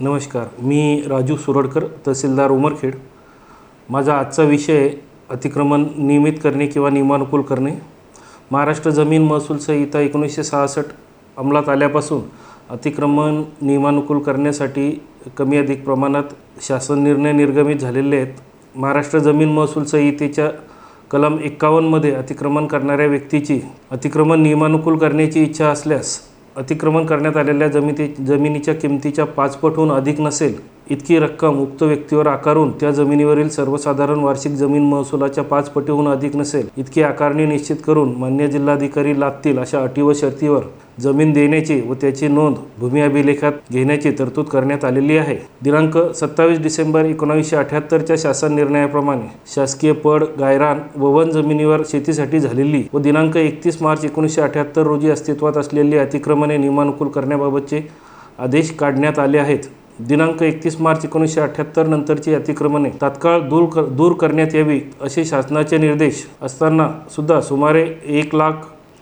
नमस्कार मी राजू सुरडकर तहसीलदार उमरखेड. माझा आजचा विषय अतिक्रमण नियमित करणे किंवा नियमानुकूल करणे. महाराष्ट्र जमीन महसूल संहिता एकोणीसशे सहासष्ट अंमलात आल्यापासून अतिक्रमण नियमानुकूल करण्यासाठी कमी अधिक प्रमाणात शासन निर्णय निर्गमित झालेले आहेत. महाराष्ट्र जमीन महसूल संहितेच्या कलम एक्कावन्नमध्ये अतिक्रमण करणाऱ्या व्यक्तीची अतिक्रमण नियमानुकूल करण्याची इच्छा असल्यास अतिक्रमण करण्यात आलेल्या जमिती जमिनीच्या किमतीच्या पाचपटहून अधिक नसेल इतकी रक्कम उक्त व्यक्तीवर आकारून त्या जमिनीवरील सर्वसाधारण वार्षिक जमीन महसुलाच्या पाच पटीहून अधिक नसेल इतकी आकारणी निश्चित करून मान्य जिल्हाधिकारी लागतील अशा अटी व शर्तीवर जमीन देण्याची व त्याची नोंद भूमी अभिलेखात घेण्याची तरतूद करण्यात आलेली आहे. दिनांक सत्तावीस डिसेंबर एकोणावीसशे अठ्याहत्तरच्या शासन निर्णयाप्रमाणे शासकीय पड गायरान व वन जमिनीवर शेतीसाठी झालेली व दिनांक एकतीस मार्च एकोणीसशे अठ्याहत्तर रोजी अस्तित्वात असलेली अतिक्रमणे नियमानुकूल करण्याबाबतचे आदेश काढण्यात आले आहेत. दिनांक एकतीस मार्च एकोणीसशे अठ्याहत्तर नंतरची अतिक्रमणे तात्काळ दूर कर दूर करण्यात यावी असे शासनाचे निर्देश असताना सुद्धा सुमारे एक लाख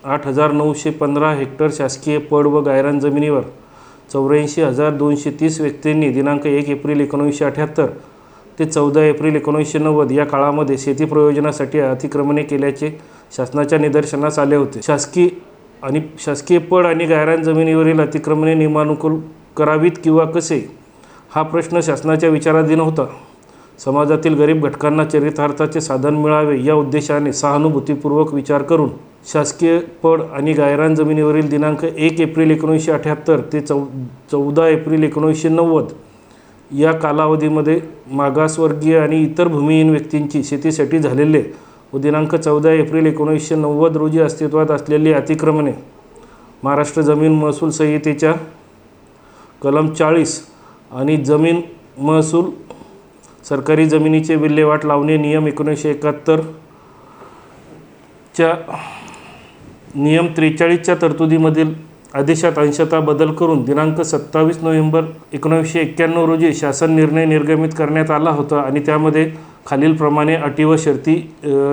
आठ हजार नऊशे पंधरा हेक्टर शासकीय पड व गायरान जमिनीवर चौऱ्याऐंशी हजार दोनशे तीस व्यक्तींनी दिनांक एक एप्रिल एकोणीसशे अठ्याहत्तर ते चौदा एप्रिल एकोणीसशे नव्वद या काळामध्ये शेती प्रयोजनासाठी अतिक्रमणे केल्याचे शासनाच्या निदर्शनास आले होते. शासकीय आणि शासकीय पड आणि गायरान जमिनीवरील अतिक्रमणे नियमानुकूल करावीत किंवा कसे? हा प्रश्न शासनाच्या विचाराधीन होता. समाजातील गरीब घटकांना चरितार्थाचे साधन मिळावे या उद्देशाने सहानुभूतीपूर्वक विचार करून शासकीय पड आणि गायरान जमिनीवरील दिनांक एक एप्रिल एकोणीसशे अठ्याहत्तर ते चौ चौदा एप्रिल एकोणीसशे नव्वद या कालावधीमध्ये मागासवर्गीय आणि इतर भूमिहीन व्यक्तींची शेतीसाठी झालेले व दिनांक चौदा एप्रिल एकोणीसशे नव्वद रोजी अस्तित्वात असलेली अतिक्रमणे महाराष्ट्र जमीन महसूल संहितेच्या कलम चाळीस आणि जमीन महसूल सरकारी जमिनीचे विल्हेवाट लावणे नियम एकोणीसशे एकाहत्तरच्या नियम त्रेचाळीसच्या तरतुदीमधील आदेशात अंशतः बदल करून दिनांक सत्तावीस नोव्हेंबर एकोणीसशे एक्क्याण्णव रोजी शासन निर्णय निर्गमित करण्यात आला होता आणि त्यामध्ये खालीलप्रमाणे अटी व शर्ती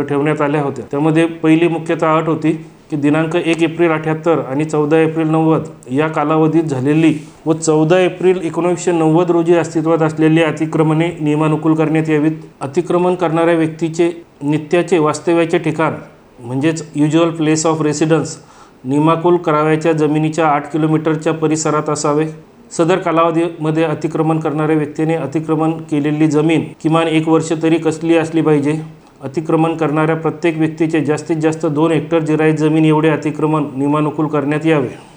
ठेवण्यात आल्या होत्या. त्यामध्ये पहिली मुख्यतः अट होती की दिनांक एक एप्रिल अठ्याहत्तर आणि चौदा एप्रिल नव्वद या कालावधीत झालेली व चौदा एप्रिल एकोणीसशे नव्वद रोजी अस्तित्वात असलेली अतिक्रमणे नियमानुकूल करण्यात यावीत. अतिक्रमण करणाऱ्या व्यक्तीचे नित्याचे वास्तव्याचे ठिकाण म्हणजेच युज्युअल प्लेस ऑफ रेसिडन्स निमाकुल करावयाच्या जमिनीच्या आठ किलोमीटरच्या परिसरात असावे. सदर कालावधीमध्ये अतिक्रमण करणाऱ्या व्यक्तीने अतिक्रमण केलेली जमीन किमान एक वर्ष तरी कसली असली पाहिजे. अतिक्रमण करणाऱ्या प्रत्येक व्यक्तीचे जास्तीत जास्त दोन हेक्टर जिरायत जमीन एवढे अतिक्रमण निमानुकूल करण्यात यावे.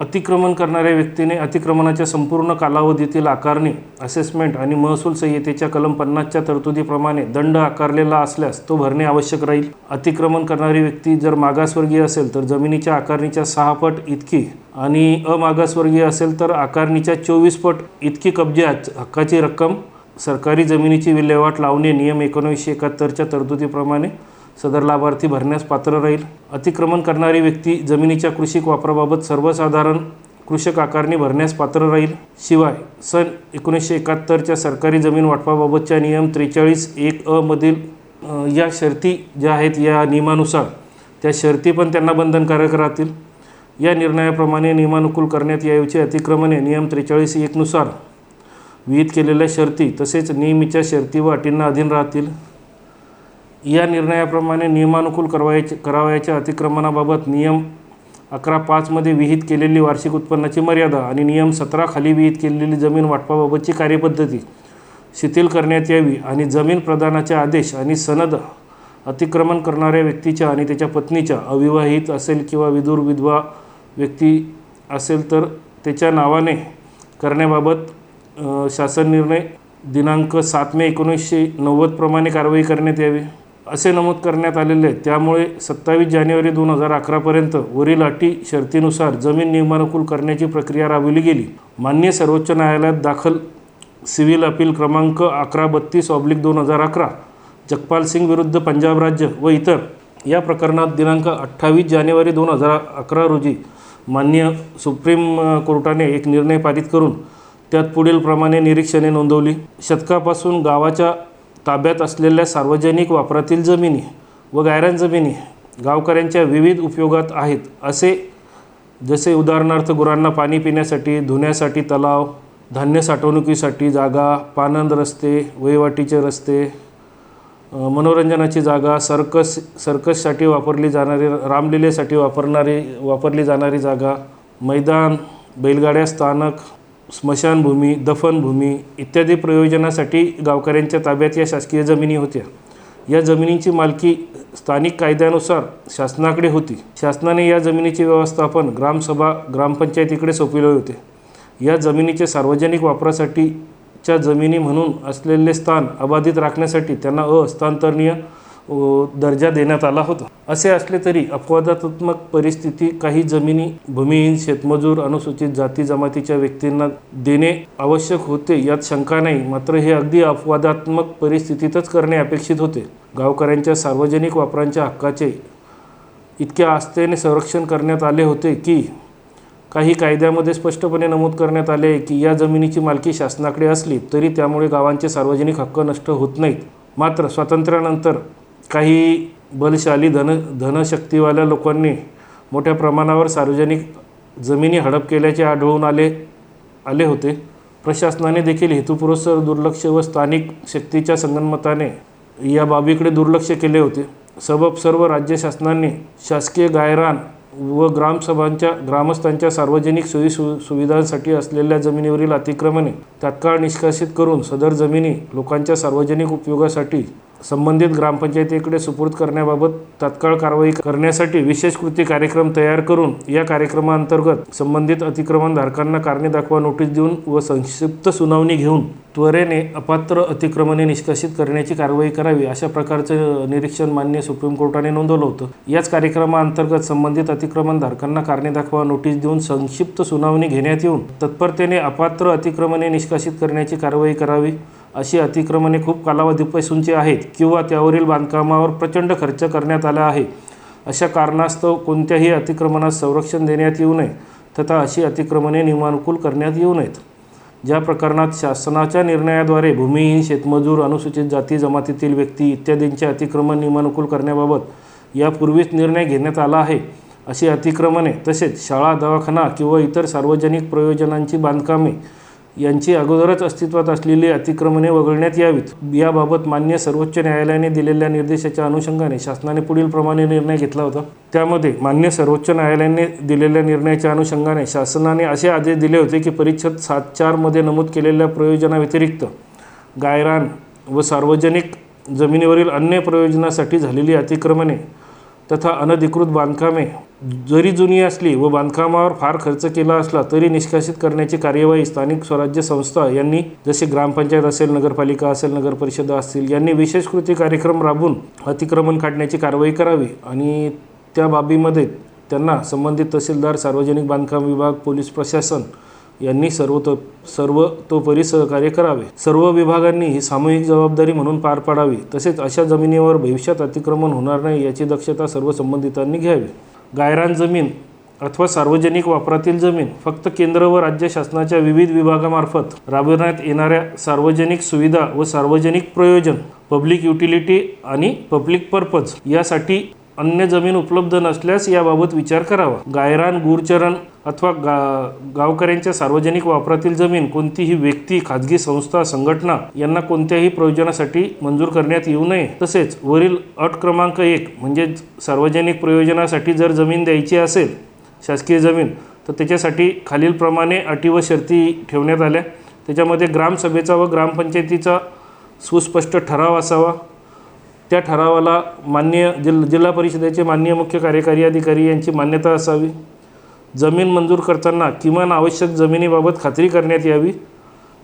अतिक्रमण करणाऱ्या व्यक्तीने अतिक्रमणाच्या संपूर्ण कालावधीतील आकारणी असेसमेंट आणि महसूल संहितेच्या कलम पन्नासच्या तरतुदीप्रमाणे दंड आकारलेला असल्यास तो भरणे आवश्यक राहील. अतिक्रमण करणारी व्यक्ती जर मागासवर्गीय असेल तर जमिनीच्या आकारणीच्या सहा पट इतकी आणि अमागासवर्गीय असेल तर आकारणीच्या चोवीस पट इतकी कब्जे हक्काची रक्कम. सरकारी जमिनीची विल्हेवाट लावणे नियम एकोणीसशे एकाहत्तरच्या तरतुदीप्रमाणे सदर लाभार्थी भरण्यास पात्र राहील. अतिक्रमण करणारी व्यक्ती जमिनीच्या कृषिक वापराबाबत सर्वसाधारण कृषक आकारणी भरण्यास पात्र राहील. शिवाय सन एकोणीसशे एकाहत्तरच्या सरकारी जमीन वाटपाबाबतच्या नियम त्रेचाळीस एक अ मधील या शर्ती ज्या आहेत या नियमानुसार त्या शर्ती पण त्यांना बंधनकारक राहतील. या निर्णयाप्रमाणे नियमानुकूल करण्यात यायचे अतिक्रमणे नियम त्रेचाळीस एकनुसार विहित केलेल्या शर्ती तसेच नेहमीच्या शर्ती व अटींना अधीन राहतील. या निर्णयाप्रमाणे नियमानुकूल करवायचे करावयाच्या अतिक्रमणाबाबत नियम अकरा पाचमध्ये विहित केलेली वार्षिक उत्पन्नाची मर्यादा आणि नियम सतरा खाली विहित केलेली जमीन वाटपाबाबतची कार्यपद्धती शिथिल करण्यात यावी आणि जमीन प्रदानाचे आदेश आणि सनद अतिक्रमण करणाऱ्या व्यक्तीच्या आणि त्याच्या पत्नीच्या अविवाहित असेल किंवा विदूर विधवा व्यक्ती असेल तर त्याच्या नावाने करण्याबाबत शासन निर्णय दिनांक सात मे एकोणीसशे नव्वदप्रमाणे कारवाई करण्यात यावी. असे नमूद करण्यात आलेले आहे त्यामुळे सत्तावीस जानेवारी दोन हजार अकरापर्यंत वरील अटी शर्तीनुसार जमीन नियमानुकूल करण्याची प्रक्रिया राबविली गेली. मान्य सर्वोच्च न्यायालयात दाखल सिव्हिल अपील क्रमांक अकरा बत्तीस ऑब्लिक दोन हजार अकरा जगपाल सिंग विरुद्ध पंजाब राज्य व इतर या प्रकरणात दिनांक अठ्ठावीस जानेवारी दोन हजार अकरा रोजी मान्य सुप्रीम कोर्टाने एक निर्णय पारित करून त्यात पुढीलप्रमाणे निरीक्षणे नोंदवली. शतकापासून गावाच्या ताब्यात असलेल्या सार्वजनिक वापरातील जमिनी व गायरान जमिनी गावकऱ्यांच्या विविध उपयोगात आहेत असे जसे उदाहरणार्थ गुरांना पाणी पिण्यासाठी धुण्यासाठी तलाव धान्य साठवणुकीसाठी जागा पानंद रस्ते वहिवाटीचे रस्ते मनोरंजनाची जागा सर्कस सर्कससाठी वापरली जाणारी रामलीलेसाठी वापरणारी वापरली जाणारी जागा मैदान बैलगाड्या स्थानक स्मशानभूमी दफनभूमी इत्यादी प्रयोजनासाठी गावकऱ्यांच्या ताब्यात या शासकीय जमिनी होत्या. या जमिनीची मालकी स्थानिक कायद्यानुसार शासनाकडे होती. शासनाने या जमिनीचे व्यवस्थापन ग्रामसभा ग्रामपंचायतीकडे सोपविले होते. या जमिनीचे सार्वजनिक वापरासाठीच्या जमिनी म्हणून असलेले स्थान अबाधित राखण्यासाठी त्यांना अहस्तांतरणीय दर्जा देण्यात आला होता. असे असले तरी अपवादात्मक परिस्थिती काही जमिनी भूमिहीन शेतमजूर अनुसूचित जाती जमातीच्या व्यक्तींना देणे आवश्यक होते यात शंका नाही. मात्र हे अगदी अपवादात्मक परिस्थितीतच करणे अपेक्षित होते. गावकऱ्यांच्या सार्वजनिक वापरांच्या हक्काचे इतक्या आस्थेने संरक्षण करण्यात आले होते की काही कायद्यामध्ये स्पष्टपणे नमूद करण्यात आले आहे की या जमिनीची मालकी शासनाकडे असली तरी त्यामुळे गावांचे सार्वजनिक हक्क नष्ट होत नाहीत. मात्र स्वातंत्र्यानंतर काही बलशाली धन धनशक्तीवाल्या लोकांनी मोठ्या प्रमाणावर सार्वजनिक जमिनी हडप केल्याचे आढळून आले आले होते. प्रशासनाने देखील हेतुपुरस्सर दुर्लक्ष व स्थानिक शक्तीच्या संगनमताने या बाबीकडे दुर्लक्ष केले होते. सबब सर्व राज्य शासनांनी शासकीय गायरान व ग्रामसभांच्या ग्रामस्थांच्या सार्वजनिक सोयी सु सुविधांसाठी असलेल्या जमिनीवरील अतिक्रमणे तात्काळ निष्कासित करून सदर जमिनी लोकांच्या सार्वजनिक उपयोगासाठी संबंधित ग्रामपंचायतीकडे सुपूर्द करण्याबाबत तात्काळ कारवाई करण्यासाठी विशेष कृती कार्यक्रम तयार करून या कार्यक्रमाअंतर्गत संबंधित अतिक्रमणधारकांना कारणे दाखवा नोटीस देऊन व संक्षिप्त सुनावणी घेऊन त्वरेने अपात्र अतिक्रमणे निष्कासित करण्याची कारवाई करावी अशा प्रकारचं निरीक्षण मान्य सुप्रीम कोर्टाने नोंदवलं होतं. याच कार्यक्रमाअंतर्गत संबंधित अतिक्रमणधारकांना कारणे दाखवा नोटीस देऊन संक्षिप्त सुनावणी घेण्यात येऊन तत्परतेने अपात्र अतिक्रमणे निष्कासित करण्याची कारवाई करावी. अशी अतिक्रमणे खूप कालावधीपासूनची आहेत किंवा त्यावरील बांधकामावर प्रचंड खर्च करण्यात आला आहे. अशा कारणास्तव कोणत्याही अतिक्रमणास संरक्षण देण्यात येऊ नये तथा अशी अतिक्रमणे नियमानुकूल करण्यात येऊ नयेत. ज्या प्रकरणात शासनाच्या निर्णयाद्वारे भूमिहीन शेतमजूर अनुसूचित जाती जमातीतील व्यक्ती इत्यादींचे अतिक्रमण नियमानुकूल करण्याबाबत यापूर्वीच निर्णय घेण्यात आला आहे. अशी अतिक्रमणे तसेच शाळा दवाखाना किंवा इतर सार्वजनिक प्रयोजनांची बांधकामे यांची अगोदरच अस्तित्वात असलेली अतिक्रमणे वगळण्यात यावीत. याबाबत मान्य सर्वोच्च न्यायालयाने दिलेल्या निर्देशाच्या अनुषंगाने शासनाने पुढील प्रमाणे निर्णय घेतला होता. त्यामध्ये मान्य सर्वोच्च न्यायालयाने दिलेल्या निर्णयाच्या अनुषंगाने शासनाने असे आदेश दिले होते की परिच्छेद सात चारमध्ये नमूद केलेल्या प्रयोजनाव्यतिरिक्त गायरान व सार्वजनिक जमिनीवरील अन्य प्रयोजनासाठी झालेली अतिक्रमणे तथा अनधिकृत बांधकामे जरी जुनी असली व बांधकामावर फार खर्च केला असला तरी निष्कासित करण्याची कार्यवाही स्थानिक स्वराज्य संस्था यांनी जसे ग्रामपंचायत असेल नगरपालिका असेल नगर परिषद असतील यांनी विशेष कृती कार्यक्रम राबवून अतिक्रमण काढण्याची कारवाई करावी आणि त्या बाबीमध्ये त्यांना संबंधित तहसीलदार सार्वजनिक बांधकाम विभाग पोलीस प्रशासन यांनी सर्वतो सर्वतोपरी सहकार्य करावे. सर्व विभागांनी ही सामूहिक जबाबदारी म्हणून पार पाडावी. तसेच अशा जमिनीवर भविष्यात अतिक्रमण होणार नाही याची दक्षता सर्व संबंधितांनी घ्यावी. गायरान जमीन अथवा सार्वजनिक वापरातील जमीन फक्त केंद्र व राज्य शासनाच्या विविध विभागामार्फत राबवण्यात येणाऱ्या सार्वजनिक सुविधा व सार्वजनिक प्रयोजन पब्लिक युटिलिटी आणि पब्लिक पर्पज यासाठी अन्य जमीन उपलब्ध नसल्यास याबाबत विचार करावा. गायरान गुरचरण अथवा गा गावकऱ्यांच्या सार्वजनिक वापरातील जमीन कोणतीही व्यक्ती खाजगी संस्था संघटना यांना कोणत्याही प्रयोजनासाठी मंजूर करण्यात येऊ नये. तसेच वरील अट क्रमांक एक म्हणजे सार्वजनिक प्रयोजनासाठी जर जमीन द्यायची असेल शासकीय जमीन तर त्याच्यासाठी खालीलप्रमाणे अटी व शर्ती ठेवण्यात आल्या. त्याच्यामध्ये ग्रामसभेचा व ग्रामपंचायतीचा सुस्पष्ट ठराव असावा. त्या ठरावाला मान्य जिल जिल्हा परिषदेचे मान्य मुख्य कार्यकारी अधिकारी यांची मान्यता असावी. जमीन मंजूर करताना किमान आवश्यक जमिनीबाबत खात्री करण्यात यावी.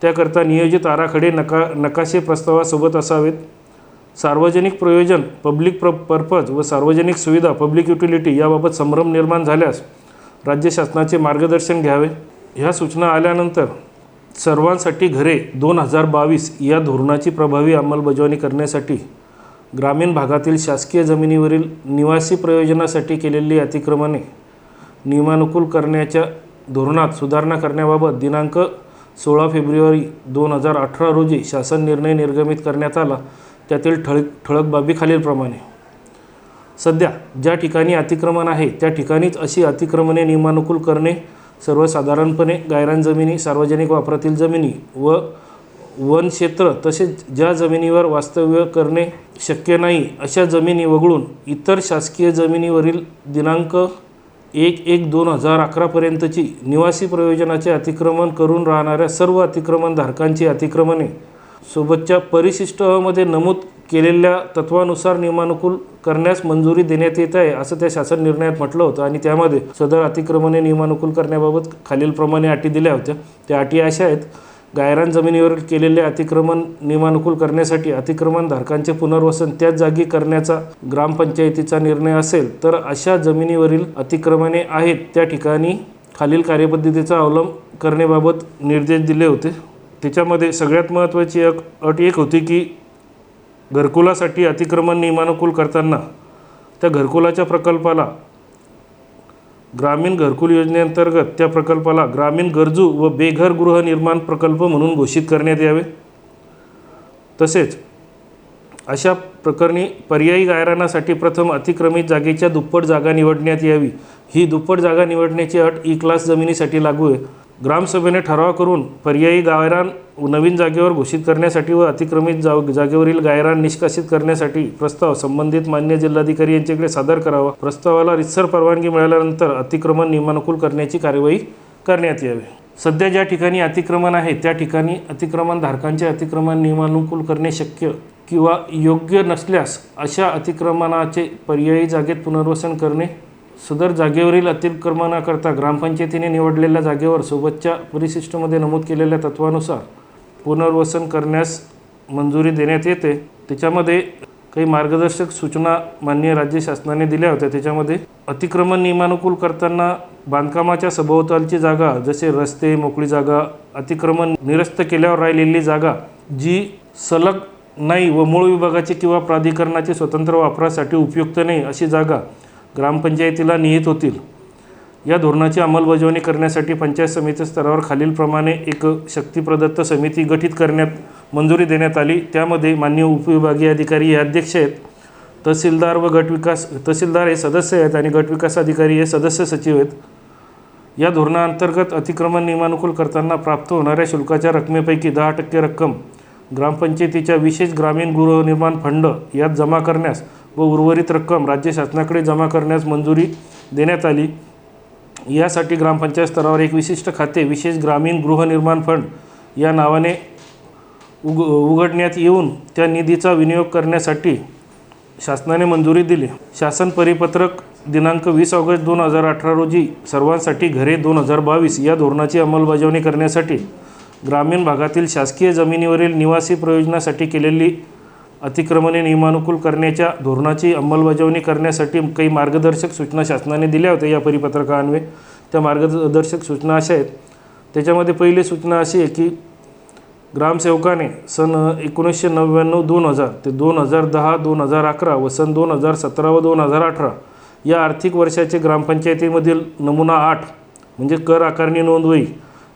त्याकरता नियोजित आराखडे नका नकाशे प्रस्तावासोबत असावेत. सार्वजनिक प्रयोजन पब्लिक प्र पर्पज व सार्वजनिक सुविधा पब्लिक युटिलिटी याबाबत संभ्रम निर्माण झाल्यास राज्य शासनाचे मार्गदर्शन घ्यावे. ह्या सूचना आल्यानंतर सर्वांसाठी घरे दोन हजार बावीस या धोरणाची प्रभावी अंमलबजावणी करण्यासाठी ग्रामीण भागातील शासकीय जमिनीवरील निवासी प्रयोजनासाठी केलेली अतिक्रमणे नियमानुकूल करण्याच्या धोरणात सुधारणा करण्याबाबत दिनांक सोळा फेब्रुवारी दोन हजार अठरा रोजी शासन निर्णय निर्गमित करण्यात आला. त्यातील ठळक ठळक बाबी खालीलप्रमाणे सध्या ज्या ठिकाणी अतिक्रमण आहे त्या ठिकाणीच अशी अतिक्रमणे नियमानुकूल करणे सर्वसाधारणपणे गायरान जमिनी सार्वजनिक वापरातील जमिनी व वन क्षेत्र तसेच ज्या जमिनीवर वास्तव्य करणे शक्य नाही अशा जमिनी वगळून इतर शासकीय जमिनीवरील दिनांक एक एक दोन हजार अकरापर्यंतची निवासी प्रयोजनाचे अतिक्रमण करून राहणाऱ्या सर्व अतिक्रमणधारकांची अतिक्रमणे सोबतच्या परिशिष्ट अमध्ये नमूद केलेल्या तत्वानुसार नियमानुकूल करण्यास मंजुरी देण्यात येत आहे असं त्या शासन निर्णयात म्हटलं होतं. आणि त्यामध्ये सदर अतिक्रमणे नियमानुकूल करण्याबाबत खालीलप्रमाणे अटी दिल्या होत्या. त्या अटी अशा आहेत. गायरान जमिनीवर केलेले अतिक्रमण नियमानुकूल करण्यासाठी अतिक्रमणधारकांचे पुनर्वसन त्याच जागी करण्याचा ग्रामपंचायतीचा निर्णय असेल तर अशा जमिनीवरील अतिक्रमणे आहेत त्या ठिकाणी खालील कार्यपद्धतीचा अवलंब करण्याबाबत निर्देश दिले होते. त्याच्यामध्ये सगळ्यात महत्त्वाची एक अट एक होती की घरकुलासाठी अतिक्रमण नियमानुकूल करताना त्या घरकुलाच्या प्रकल्पाला ग्रामीण घरकुल योजनेअंतर्गत त्या प्रकल्पाला ग्रामीण गरजू व बेघर गृहनिर्माण प्रकल्प म्हणून घोषित करण्यात यावे. तसेच अशा प्रकरणी पर्यायी गायरानासाठी प्रथम अतिक्रमित जागेच्या दुप्पट जागा निवडण्यात यावी. ही दुप्पट जागा निवडण्याची अट ई क्लास जमिनीसाठी लागू आहे. ग्रामसभेने ठराव करून पर्यायी गायरान नवीन जागेवर घोषित करण्यासाठी व अतिक्रमित जाव जागेवरील गायरान निष्कासित करण्यासाठी प्रस्ताव संबंधित मान्य जिल्हाधिकारी यांच्याकडे सादर करावा. प्रस्तावाला रितसर परवानगी मिळाल्यानंतर अतिक्रमण नियमानुकूल करण्याची कार्यवाही करण्यात यावी. सध्या ज्या ठिकाणी अतिक्रमण आहे त्या ठिकाणी अतिक्रमणधारकांचे अतिक्रमण नियमानुकूल करणे शक्य किंवा योग्य नसल्यास अशा अतिक्रमणाचे पर्यायी जागेत पुनर्वसन करणे सदर जागेवरील अतिक्रमणाकरता ग्रामपंचायतीने निवडलेल्या जागेवर सोबतच्या परिशिष्टमध्ये नमूद केलेल्या तत्वानुसार पुनर्वसन करण्यास मंजुरी देण्यात येते. त्याच्यामध्ये काही मार्गदर्शक सूचना माननीय राज्य शासनाने दिल्या होत्या. त्याच्यामध्ये अतिक्रमण नियमानुकूल करताना बांधकामाच्या सभोवतालची जागा जसे रस्ते मोकळी जागा अतिक्रमण निरस्त केल्यावर राहिलेली जागा जी सलग नाही व मूळ विभागाची किंवा प्राधिकरणाची स्वतंत्र वापरासाठी उपयुक्त नाही अशी जागा ग्रामपंचायतीला निहित होतील. या धोरणाची अंमलबजावणी करण्यासाठी पंचायत समिती स्तरावर खालीलप्रमाणे एक शक्तीप्रदत्त समिती गठीत करण्यात मंजुरी देण्यात आली. त्यामध्ये मान्य उपविभागीय अधिकारी हे अध्यक्ष आहेत. तहसीलदार व गटविकास तहसीलदार हे सदस्य आहेत आणि गटविकास अधिकारी हे सदस्य सचिव आहेत. या धोरणाअंतर्गत अतिक्रमण नियमानुकूल करताना प्राप्त होणाऱ्या शुल्काच्या रकमेपैकी दहा टक्के रक्कम ग्रामपंचायतीच्या विशेष ग्रामीण गृहनिर्माण फंड यात जमा करण्यास व उर्वरित रक्कम राज्य शासनाकडे जमा करण्यास मंजुरी देण्यात आली. यासाठी ग्रामपंचायत स्तरावर एक विशिष्ट खाते विशेष ग्रामीण गृहनिर्माण फंड या नावाने उग उघडण्यात येऊन त्या निधीचा विनियोग करण्यासाठी शासनाने मंजुरी दिली. शासन परिपत्रक दिनांक वीस ऑगस्ट दोन हजार अठरा रोजी सर्वांसाठी घरे दोन हजार बावीस या धोरणाची अंमलबजावणी करण्यासाठी ग्रामीण भागातील शासकीय जमिनीवरील निवासी प्रयोजनासाठी केलेली अतिक्रमणे नियमानुकूल करण्याच्या धोरणाची अंमलबजावणी करण्यासाठी काही मार्गदर्शक सूचना शासनाने दिल्या होत्या या परिपत्रकान्वये. त्या मार्गदर्शक सूचना अशा आहेत. त्याच्यामध्ये पहिली सूचना अशी आहे की ग्रामसेवकाने सन एकोणीसशे नव्याण्णव दोन हजार ते दोन हजार दहा दोन हजार अकरा व सन दोन हजार सतरा व दोन हजार अठरा या आर्थिक वर्षाचे ग्रामपंचायतीमधील नमुना आठ म्हणजे कर आकारणी नोंदवही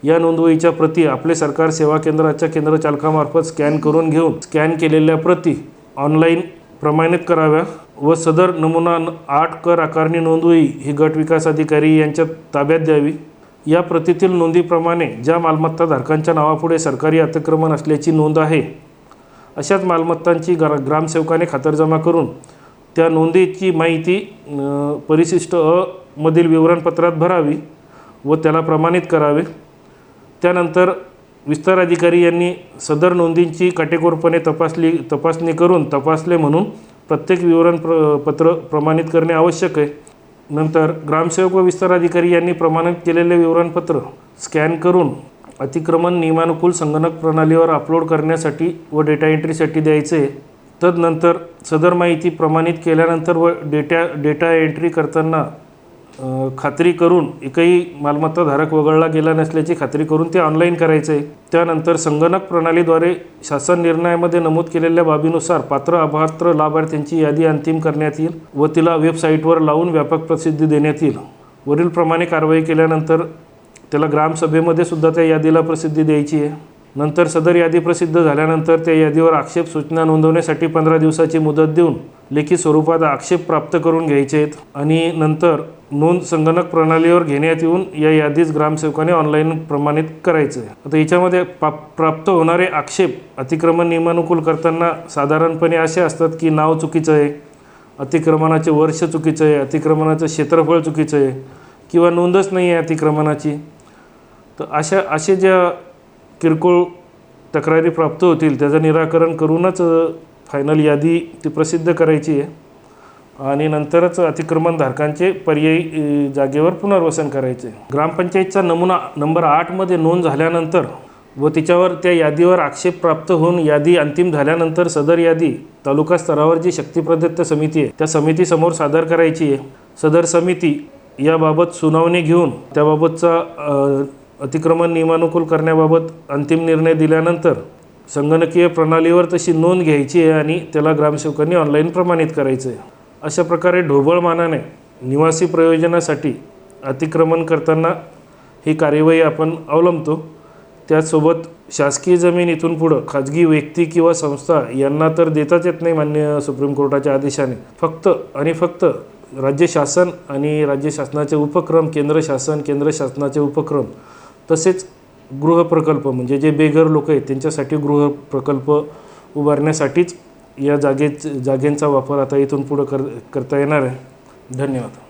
या नोंदवहीच्या प्रती आपले सरकार सेवा केंद्राच्या केंद्रचालकामार्फत स्कॅन करून घेऊन स्कॅन केलेल्या प्रती ऑनलाईन प्रमाणित कराव्या व सदर नमुना आठ कर आकारणी नोंदवही ही गट विकास अधिकारी यांच्या ताब्यात द्यावी. या प्रतीतील नोंदीप्रमाणे ज्या मालमत्ता धारकांच्या नावापुढे सरकारी अतिक्रमण असल्याची नोंद आहे अशाच मालमत्तांची ग्रा ग्रामसेवकाने खातरजमा करून त्या नोंदीची माहिती परिशिष्ट अ मधील विवरणपत्रात भरावी व त्याला प्रमाणित करावे. त्यानंतर विस्तार अधिकारी यांनी सदर नोंदींची काटेकोरपणे तपासली तपासणी करून तपासले म्हणून प्रत्येक विवरण प्र पत्र प्रमाणित करणे आवश्यक आहे. नंतर ग्रामसेवक व विस्तार अधिकारी यांनी प्रमाणित केलेले विवरणपत्र स्कॅन करून अतिक्रमण नियमानुकूल संगणक प्रणालीवर अपलोड करण्यासाठी व डेटा एंट्रीसाठी द्यायचे. तदनंतर सदर माहिती प्रमाणित केल्यानंतर व डेटा डेटा एंट्री करताना खात्री करून एकही मालमत्ता धारक वगळला गेला नसल्याची खात्री करून ते ऑनलाईन करायचं. आहे त्यानंतर संगणक प्रणालीद्वारे शासन निर्णयामध्ये नमूद केलेल्या बाबीनुसार पात्र अपात्र लाभार्थ्यांची यादी अंतिम करण्यात येईल व तिला वेबसाईटवर लावून व्यापक प्रसिद्धी देण्यात येईल. वरीलप्रमाणे कारवाई केल्यानंतर त्याला ग्रामसभेमध्ये सुद्धा त्या यादीला प्रसिद्धी द्यायची आहे. नंतर सदर यादी प्रसिद्ध झाल्यानंतर त्या यादीवर आक्षेप सूचना नोंदवण्यासाठी पंधरा दिवसाची मुदत देऊन लेखी स्वरूपात आक्षेप प्राप्त करून घ्यायचे आहेत. आणि नंतर नोंद संगणक प्रणालीवर घेण्यात येऊन या यादीच ग्रामसेवकाने ऑनलाईन प्रमाणित करायचं. आहे आता याच्यामध्ये पा प्राप्त होणारे आक्षेप अतिक्रमण नियमानुकूल करताना साधारणपणे असे असतात की नाव चुकीचं आहे अतिक्रमणाचे वर्ष चुकीचं आहे अतिक्रमणाचं क्षेत्रफळ चुकीचं आहे किंवा नोंदच नाही आहे अतिक्रमणाची. तर अशा असे ज्या किरकोळ तक्रारी प्राप्त होतील त्याचं निराकरण करूनच फायनल यादी ती प्रसिद्ध करायची आहे. आणि नंतरच अतिक्रमणधारकांचे पर्यायी जागेवर पुनर्वसन करायचे ग्रामपंचायतचा नमुना नंबर आठमध्ये नोंद झाल्यानंतर व तिच्यावर त्या यादीवर आक्षेप प्राप्त होऊन यादी अंतिम झाल्यानंतर सदर यादी तालुका स्तरावर जी शक्तीप्रदत्त समिती आहे त्या समितीसमोर सादर करायची आहे. सदर समिती याबाबत सुनावणी घेऊन त्याबाबतचा अतिक्रमण नियमानुकूल करण्याबाबत अंतिम निर्णय दिल्यानंतर संगणकीय प्रणालीवर तशी नोंद घ्यायची आहे आणि त्याला ग्रामसेवकांनी ऑनलाईन प्रमाणित करायचं आहे अशा प्रकारे ढोबळमानाने निवासी प्रयोजनासाठी अतिक्रमण करताना ही कार्यवाही आपण अवलंबतो. त्याचसोबत शासकीय जमीन इथून पुढं खाजगी व्यक्ती किंवा संस्था यांना तर देताच येत नाही मान्य सुप्रीम कोर्टाच्या आदेशाने. फक्त आणि फक्त राज्य शासन आणि राज्य शासनाचे उपक्रम केंद्र शासन केंद्र शासनाचे उपक्रम तसेच गृहप्रकल्प म्हणजे जे बेघर लोक आहेत त्यांच्यासाठी गृहप्रकल्प उभारण्यासाठीच या जागेच जागेंचा वापर आता इथून पुढं कर करता येणार आहे. धन्यवाद.